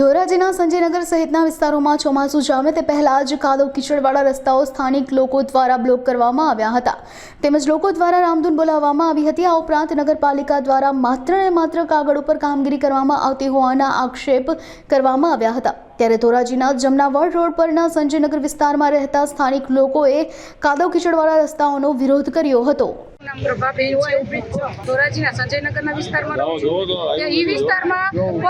ધોરાજીના સંજયનગર સહિતના વિસ્તારોમાં ચોમાસું જામે તે પહેલા જ કાદવ કીચડવાળા રસ્તાઓ સ્થાનિક લોકો દ્વારા બ્લોક કરવામાં આવ્યા હતા. તેમજ લોકો દ્વારા રામધૂન બોલાવવામાં આવી હતી. આ ઉપરાંત નગરપાલિકા દ્વારા માત્ર ને માત્ર કાગળ ઉપર કામગીરી કરવામાં આવતી હોવાના આક્ષેપ કરવામાં આવ્યા હતા. ત્યારે ધોરાજીના જમનાવડ રોડ પરના સંજયનગર વિસ્તારમાં રહેતા સ્થાનિક લોકોએ કાદવ કિચડવાળા રસ્તાઓનો વિરોધ કર્યો હતો. ધોરાજીના સંજયનગરના વિસ્તારમાં રહું છું ત્યાં ઈ વિસ્તારમાં કોઈ પણ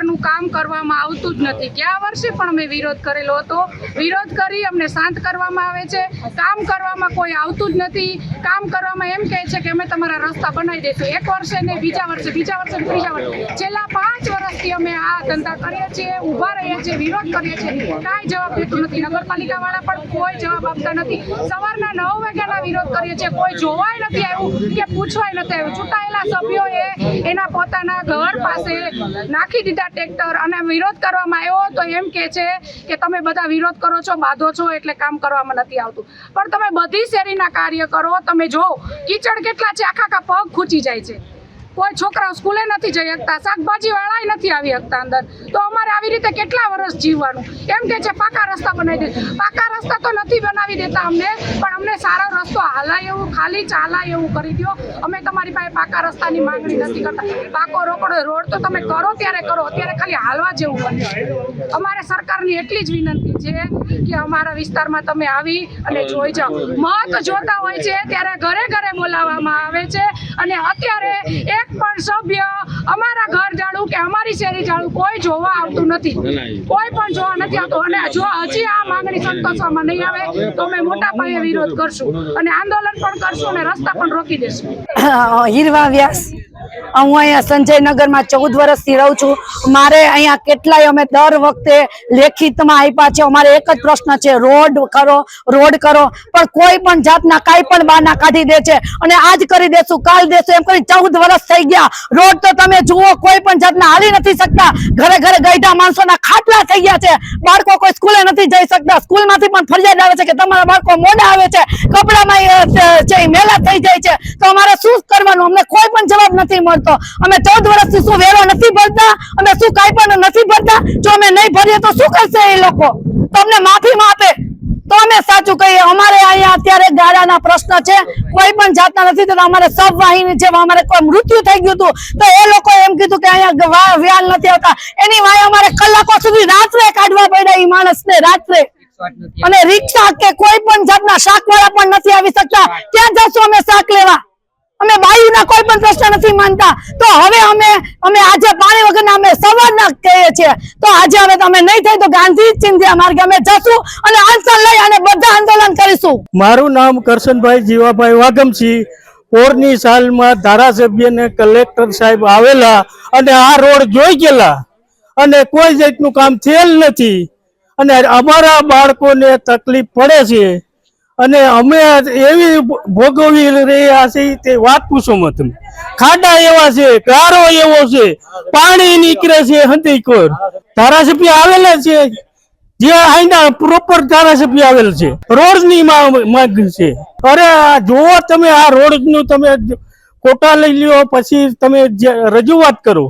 પ્રકારનું કામ કરવામાં આવતું જ નથી. ગયા વર્ષે પણ અમે વિરોધ કરેલો હતો. વિરોધ કરી અમને શાંત કરવામાં આવે છે. કામ કરવામાં કોઈ આવતું જ નથી. કામ કરવામાં એમ કહે છે કે અમે તમારા રસ્તા બનાવી દઈશું. એક વર્ષે ને બીજા વર્ષે બીજા વર્ષે ત્રીજા વર્ષે. છેલ્લા પાંચ વર્ષથી અમે આ ધંધા કરીએ છીએ, ઊભા રહીએ છીએ, વિરોધ કરીએ છીએ. કાંઈ જવાબ દેતું નથી. નગરપાલિકા વાળા પણ કોઈ જવાબ આપતા નથી. સવારના નવ વાગ્યાના વિરોધ કરીએ છીએ. કોઈ જોવાય નથી આવ્યું કે પૂછવાય નથી આવ્યું. ચૂંટાયેલા સભ્યોએ એના પોતાના ઘર પાસે નાખી દીધા ટ્રેક્ટર અને વિરોધ કરવામાં આવ્યો તો એમ કે છે કે તમે બધા વિરોધ કરો છો, બાંધો છો, એટલે કામ કરવામાં નથી આવતું. પણ તમે બધી શેરીના કાર્ય કરો તમે જો કીચડ કેટલા છે. આખા આખા પગ ખૂચી જાય છે. કોઈ છોકરાઓ સ્કૂલે નથી જઈ શકતા શાકભાજી વાળાય નથી આવી શકતા અંદર. તો અમારે આવી રીતે કેટલા વર્ષ જીવવાનું? એમ કે છે, પાકા રસ્તા બનાવી દે. પાકા રસ્તા તો નથી બનાવી દેતા અમને, પણ અમને સારો રસ્તો હાલાય એવું, ખાલી ચાલાય એવું કરી દો અમે તમારી પાસે પાકા રસ્તાની માંગણી નથી કરતા. પાકો રોકડો રોડ તો તમે કરો ત્યારે કરો, અત્યારે ખાલી હાલવા જેવું બને અમારે સરકારની એટલી જ વિનંતી છે કે અમારા વિસ્તારમાં તમે આવી અને જોઈ જાઓ. મત જોતા હોય છે, ત્યારે ઘરે ઘરે બોલાવવામાં આવે છે. અને અત્યારે એક પણ સભ્ય અમારા ઘર જાણું કે અમારી શેરી જાણું કોઈ જોવા આવતું નથી. કોઈ પણ જોવા નથી આવતું. અને જો હજી આ માંગણી સંતોષવામાં નહીં આવે, તો અમે મોટા પાયે વિરોધ કરશું અને આંદોલન પણ કરશું અને રસ્તા પણ રોકી દેશું. હીરવા વ્યાસ, હું અહીંયા સંજયનગરમાં ચૌદ વર્ષથી રહું છું. મારે અહીંયા કેટલાય અમે દર વખતે લેખિતમાં આપ્યા છે. અમારે એક જ પ્રશ્ન છે, રોડ કરો રોડ કરો. પણ કોઈ પણ જાતના કાંઈ પણ બાના કાઢી દે છે. અને આજ કરી દેશું, કાલ દેશું, એમ કરી ચૌદ વર્ષ થઈ ગયા. રોડ તો તમે જુઓ, કોઈ પણ જાતના હાલી નથી શકતા. ઘરે ઘરે ગઈઢા માણસોના ખાટલા થઈ ગયા છે. બાળકો કોઈ સ્કૂલે નથી જઈ શકતા. સ્કૂલમાંથી પણ ફરિયાદ આવે છે કે તમારા બાળકો મોડા આવે છે. કપડામાં છે મેલા થઈ જાય છે. તો અમારે શું કરવાનું? અમને કોઈ પણ જવાબ નથી મળતો. અમે ચૌદ વર્ષથી શું વેરો નથી ભરતા? અમે શું કાંઈ પણ નથી ભરતા? જો અમે નહીં ભરીએ તો શું કરશે એ લોકો? તમને માફી માફી આપે તો અમે સાચું કહીએ, અમારે અહીંયા અત્યારે ગાળાના પ્રશ્ન છે. કોઈ પણ જાતના નથી થતા. અમારે સબ વાહિની જેમ અમારે કોઈ મૃત્યુ થઈ ગયું હતું, તો એ લોકો એમ કીધું કે અહીંયા વ્યાલ નથી આવતા. એની વાય અમારે કલાકો સુધી રાત્રે કાઢવા પડ્યા એ માણસને, રાત્રે. અને રિક્ષા કે કોઈ પણ જાતના શાક વાળા પણ નથી આવી શકતા. ક્યાં જશું અમે શાક લેવા. અમે વાયુના કોઈ પણ પ્રશ્ન નથી માનતા. તો હવે અમે અમે આજે પાણી વગરના અમે સવારના કહીએ છીએ. તો આજે હવે તમે નહીં થાય તો ગાંધી ચિંધ્યા માર્ગે અમે જશું અને આંદોલન લઈ અને બધા આંદોલન કરીશું. મારું નામ કરશનભાઈ જીવાભાઈ વાગમસી પોરની સાલમાં ધારાસભ્ય ને કલેક્ટર સાહેબ આવેલા અને આ રોડ જોઈ ગયેલા. અને કોઈ જાતનું કામ થયેલ નથી. અને અમારા બાળકોને તકલીફ પડે છે. અને અમે એવી ભોગવી રહ્યા છીએ તે વાત પૂછો મત તમે. ખાડા એવા છે, ગારો એવો છે, પાણી નીકળે છે હંતીકોર ધારાસભ્ય આવેલા છે, જે અહીંના પ્રોપર ધારાસભ્ય આવેલ છે. રોડની માંગ છે. અરે જોવો તમે આ રોડનું તમે કોટા લઈ લ્યો, પછી તમે રજૂઆત કરો.